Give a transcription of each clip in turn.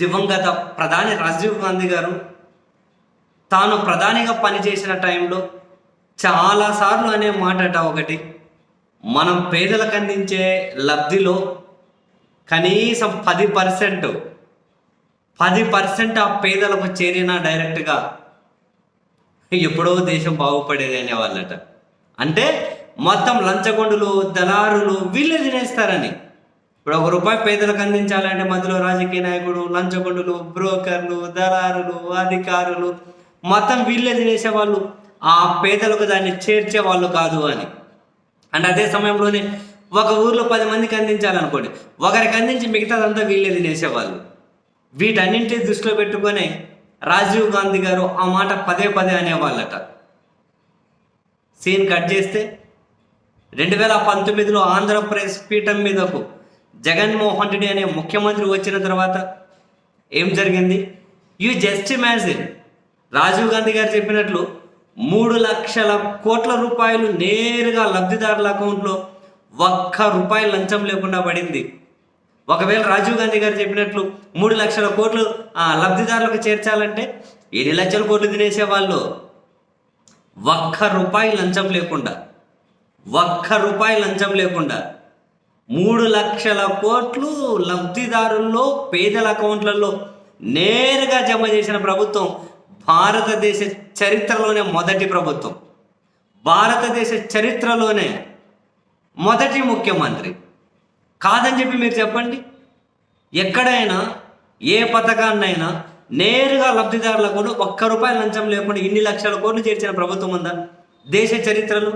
దివంగత ప్రధాని రాజీవ్ గాంధీ గారు తాను ప్రధానిగా పనిచేసిన టైంలో చాలాసార్లు అనే మాటట ఒకటి. మనం పేదలకు అందించే లబ్ధిలో కనీసం పది పర్సెంట్ పది పర్సెంట్ ఆ పేదలకు చేరినా డైరెక్ట్గా ఎప్పుడో దేశం బాగుపడేది అనేవాళ్ళట అంటే మొత్తం లంచగొండులు దళారులు వీళ్ళే తినేస్తారని. ఇప్పుడు ఒక రూపాయి పేదలకు అందించాలంటే మధ్యలో రాజకీయ నాయకుడు లంచగొండులు బ్రోకర్లు దళారులు అధికారులు మొత్తం వీళ్ళే తినేసేవాళ్ళు. ఆ పేదలకు దాన్ని చేర్చే వాళ్ళు కాదు అని. అండ్ అదే సమయంలోనే ఒక ఊర్లో పది మందికి అందించాలనుకోండి. ఒకరికి అందించి మిగతాదంతా వీళ్ళే తినేసేవాళ్ళు. వీటన్నింటినీ దృష్టిలో పెట్టుకొని రాజీవ్ గాంధీ గారు ఆ మాట పదే పదే అనేవాళ్ళట. సీన్ కట్ చేస్తే రెండు వేల పంతొమ్మిదిలో ఆంధ్రప్రదేశ్ పీఠం మీదకు జగన్మోహన్ రెడ్డి అనే ముఖ్యమంత్రి వచ్చిన తర్వాత ఏం జరిగింది? You just imagine Rajiv Gandhi గారు చెప్పినట్లు మూడు లక్షల కోట్ల రూపాయలు నేరుగా లబ్ధిదారుల అకౌంట్లో ఒక్క రూపాయి లంచం లేకుండా పడింది. ఒకవేళ రాజీవ్ గాంధీ గారు చెప్పినట్లు మూడు లక్షల కోట్లు ఆ, లబ్ధిదారులకు చేర్చాలంటే ఎన్ని లక్షల కోట్లు తినేసేవాళ్ళు? ఒక్క రూపాయి లంచం లేకుండా ఒక్క రూపాయి లంచం లేకుండా మూడు లక్షల కోట్లు లబ్ధిదారుల్లో పేదల అకౌంట్లలో నేరుగా జమ చేసిన ప్రభుత్వం భారతదేశ చరిత్రలోనే మొదటి ప్రభుత్వం. భారతదేశ చరిత్రలోనే మొదటి ముఖ్యమంత్రి. కాదని చెప్పి మీరు చెప్పండి. ఎక్కడైనా ఏ పథకాన్నైనా నేరుగా లబ్ధిదారులకు ఒక్క రూపాయి లంచం లేకుండా ఇన్ని లక్షల కోట్లు చేర్చిన ప్రభుత్వం ఉందా? దేశ చరిత్రలో?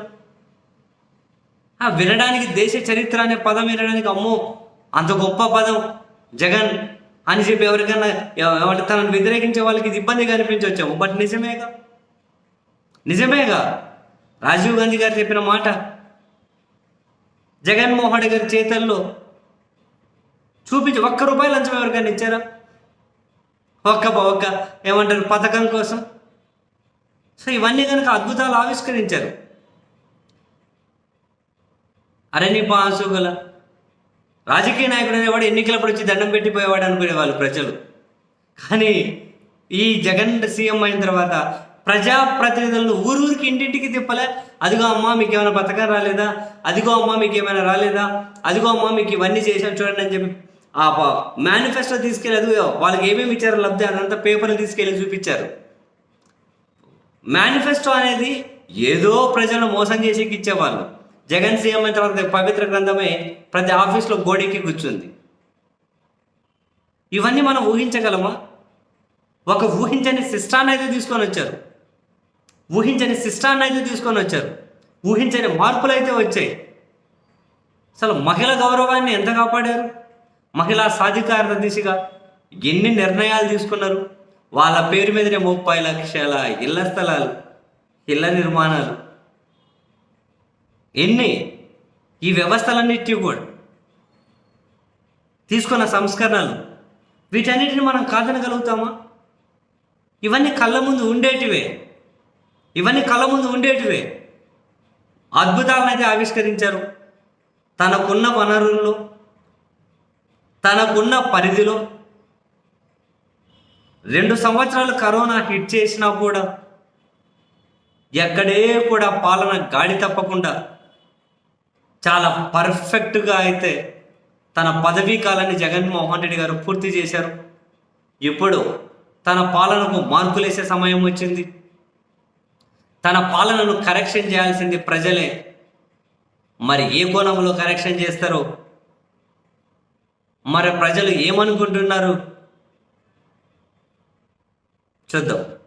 వినడానికి దేశ చరిత్ర అనే పదం వినడానికి అమ్మో అంత గొప్ప పదం. జగన్ అని చెప్పి ఎవరికైనా ఎవరి తనను వ్యతిరేకించే వాళ్ళకి ఇది ఇబ్బందిగా అనిపించవచ్చాము బట్ నిజమేగా? నిజమేగా? రాజీవ్ గాంధీ గారు చెప్పిన మాట. జగన్మోహన్ గారి చేతల్లో చూపించి ఒక్క రూపాయి లంచం ఎవరికైనా ఇచ్చారా? ఒక్క ఒక్క ఏమంటారు పథకం కోసం? సో ఇవన్నీ కనుక అద్భుతాలు ఆవిష్కరించారు. అరే నీ రాజకీయ నాయకుడు అనేవాడు ఎన్నికలప్పుడు వచ్చి దండం పెట్టిపోయేవాడు అనుకునేవాళ్ళు ప్రజలు. కానీ ఈ జగన్ సీఎం అయిన తర్వాత ప్రజాప్రతినిధులను ఊరూరికి ఇంటింటికి తిప్పలే. అదిగో అమ్మా మీకు ఏమైనా పథకం రాలేదా? అదిగో అమ్మా మీకు ఏమైనా రాలేదా? అదిగో అమ్మా మీకు ఇవన్నీ చేశాం చూడండి అని చెప్పి ఆ మేనిఫెస్టో తీసుకెళ్ళి అదిగో వాళ్ళకి ఏమేమి ఇచ్చారో లబ్ధి అదంతా పేపర్లు తీసుకెళ్ళి చూపించారు. మేనిఫెస్టో అనేది ఏదో ప్రజలను మోసం చేసి ఇచ్చేవాళ్ళు. జగన్ సీఎం అయిన తర్వాత పవిత్ర గ్రంథమే ప్రతి ఆఫీస్లో గోడెక్కి కూర్చుంది. ఇవన్నీ మనం ఊహించగలమా? ఒక ఊహించని సిస్టాన్ని అయితే తీసుకొని వచ్చారు. ఊహించని సిస్టాన్ని అయితే తీసుకొని వచ్చారు. ఊహించని మార్పులు అయితే వచ్చాయి. అసలు మహిళ గౌరవాన్ని ఎంత కాపాడారు? మహిళా సాధికారత దిశగా ఎన్ని నిర్ణయాలు తీసుకున్నారు? వాళ్ళ పేరు మీదనే ముప్పై లక్షల ఇళ్ళ స్థలాలు ఇళ్ళ నిర్మాణాలు. ఎన్ని? ఈ వ్యవస్థలన్నిటి కూడా తీసుకున్న సంస్కరణలు. వీటన్నిటిని మనం కాదనగలుగుతామా? ఇవన్నీ కళ్ళ ముందు ఉండేటివే. ఇవన్నీ కళ్ళ ముందు ఉండేటివే. అద్భుతాలనైతే ఆవిష్కరించారు. తనకున్న వనరుల్లో తనకున్న పరిధిలో. రెండు సంవత్సరాలు కరోనా హిట్ చేసినా కూడా ఎక్కడే కూడా పాలన గాడి తప్పకుండా చాలా పర్ఫెక్ట్గా అయితే తన పదవీ కాలాన్ని జగన్మోహన్ రెడ్డి గారు పూర్తి చేశారు. ఇప్పుడు తన పాలనకు మార్కులేసే సమయం వచ్చింది. తన పాలనను కరెక్షన్ చేయాల్సింది ప్రజలే. మరి ఏ కోణంలో కరెక్షన్ చేస్తారో? మరి ప్రజలు ఏమనుకుంటున్నారు? చూద్దాం.